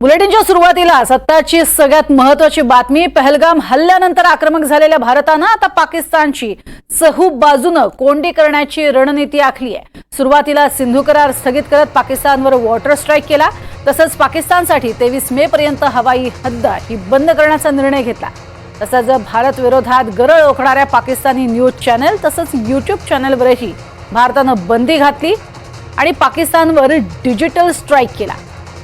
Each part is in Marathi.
बुलेटिनच्या सुरुवातीला सत्ताची सगळ्यात महत्वाची बातमी पहलगाम हल्ल्यानंतर आक्रमक झालेल्या भारतानं आता पाकिस्तानची सहूब बाजूनं कोंडी करण्याची रणनीती आखली आहे. सुरुवातीला सिंधू करार स्थगित करत पाकिस्तानवर वॉटर स्ट्राईक केला तसंच पाकिस्तानसाठी तेवीस मे पर्यंत हवाई हद्द ही बंद करण्याचा निर्णय घेतला. तसंच भारत विरोधात गरळ ओकणाऱ्या पाकिस्तानी न्यूज चॅनल तसंच युट्यूब चॅनलवरही भारतानं बंदी घातली आणि पाकिस्तानवर डिजिटल स्ट्राईक केला.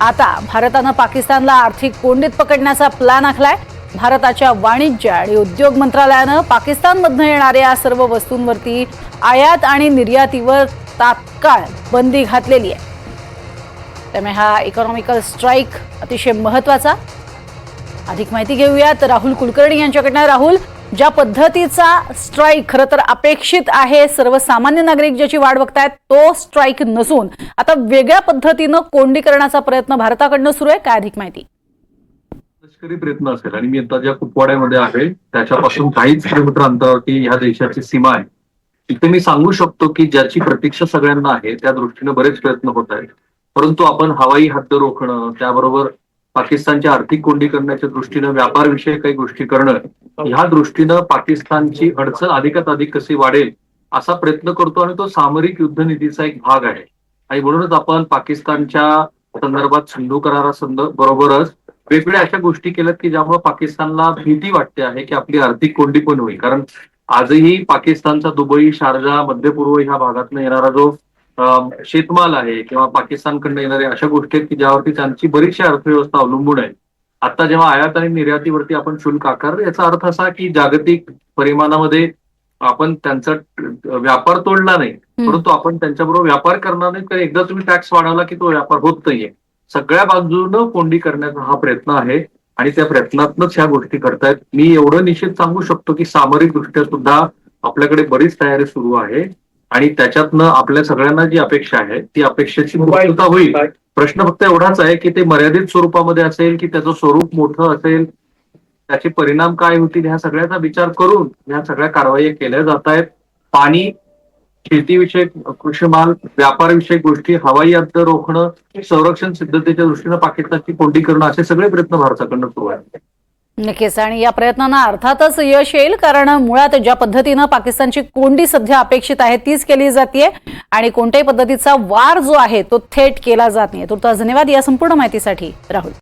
आता भारतानं पाकिस्तानला आर्थिक कोंडीत पकडण्याचा प्लॅन आखलाय. भारताच्या वाणिज्य आणि उद्योग मंत्रालयानं पाकिस्तानमधनं येणाऱ्या सर्व वस्तूंवरती आयात आणि निर्यातीवर तात्काळ बंदी घातलेली आहे. त्यामुळे हा इकॉनॉमिकल स्ट्राईक अतिशय महत्त्वाचा अधिक माहिती घेऊयात राहुल कुलकर्णी यांच्याकडनं. राहुल ज्या पद्धतीचा स्ट्राईक खरं तर अपेक्षित आहे सर्वसामान्य नागरिक ज्याची वाट बघतायत तो स्ट्राईक नसून. आता वेगळ्या पद्धतीनं कोंडी करण्याचा प्रयत्न भारताकडनं सुरू आहे. काय अधिक माहिती? लष्करी प्रयत्न असेल आणि मी आता ज्या कुपवाड्यामध्ये आहे त्याच्यापासून काहीच किलोमीटर अंतरावरती ह्या देशाची सीमा आहे. तिथे मी सांगू शकतो की ज्याची प्रतीक्षा सगळ्यांना आहे त्या दृष्टीने बरेच प्रयत्न होत आहेत. परंतु आपण हवाई हद्द रोखणं त्याबरोबर पाकिस्तानची आर्थिक कोंडी करण्याच्या दृष्टीनं व्यापार विषयक काही गोष्टी करणं ह्या दृष्टीनं पाकिस्तानची अडचण अधिकात अधिक कशी वाढेल असा प्रयत्न करतो आणि तो सामरिक युद्ध निधीचा एक भाग आहे. आणि म्हणूनच आपण पाकिस्तानच्या संदर्भात सिंधू करारासंद बरोबरच वेगवेगळ्या अशा गोष्टी केल्यात की ज्यामुळे पाकिस्तानला भीती वाटते आहे की आपली आर्थिक कोंडी पण होईल. कारण आजही पाकिस्तानचा दुबई शारजा मध्य पूर्व ह्या भागातून येणारा जो शेतमाल आहे किंवा पाकिस्तानकडनं येणाऱ्या अशा गोष्टी आहेत की ज्यावरती त्यांची बरीचशी अर्थव्यवस्था अवलंबून आहे. आता जेव्हा आयात आणि निर्यातीवरती आपण शुल्क आकार याचा अर्थ असा की जागतिक परिमाणामध्ये आपण त्यांचा व्यापार तोडला नाही परंतु आपण त्यांच्याबरोबर व्यापार करणार नाही कारण एकदा तुम्ही टॅक्स वाढवला की तो व्यापार होत नाहीये. सगळ्या बाजूनं कोंडी करण्याचा हा प्रयत्न आहे आणि त्या प्रयत्नातनच ह्या गोष्टी करतायत. मी एवढं निश्चित सांगू शकतो की सामरिक दृष्ट्या सुद्धा आपल्याकडे बरीच तयारी सुरू आहे आणि त्याच्यातनं आपल्या सगळ्यांना जी अपेक्षा आहे ती अपेक्षेची होईल. प्रश्न फक्त एवढाच आहे की ते मर्यादित स्वरूपामध्ये असेल की त्याचं स्वरूप मोठं असेल त्याचे परिणाम काय होतील ह्या सगळ्याचा विचार करून ह्या सगळ्या कारवाई केल्या जात आहेत. पाणी शेतीविषयक कृषीमाल व्यापारविषयक गोष्टी हवाई हद्द रोखणं संरक्षण सिद्धतेच्या दृष्टीनं पाकिस्तानची कोंडी करणं असे सगळे प्रयत्न भारताकडनं सुरू आहेत. नक्कीच. आणि या प्रयत्नांना अर्थातच यश येईल कारण मुळात ज्या पद्धतीनं पाकिस्तानची कोंडी सध्या अपेक्षित आहे तीच केली जाते आणि कोणत्याही पद्धतीचा वार जो आहे तो थेट केला जात नाही तुर्तास धन्यवाद या संपूर्ण माहितीसाठी राहुल.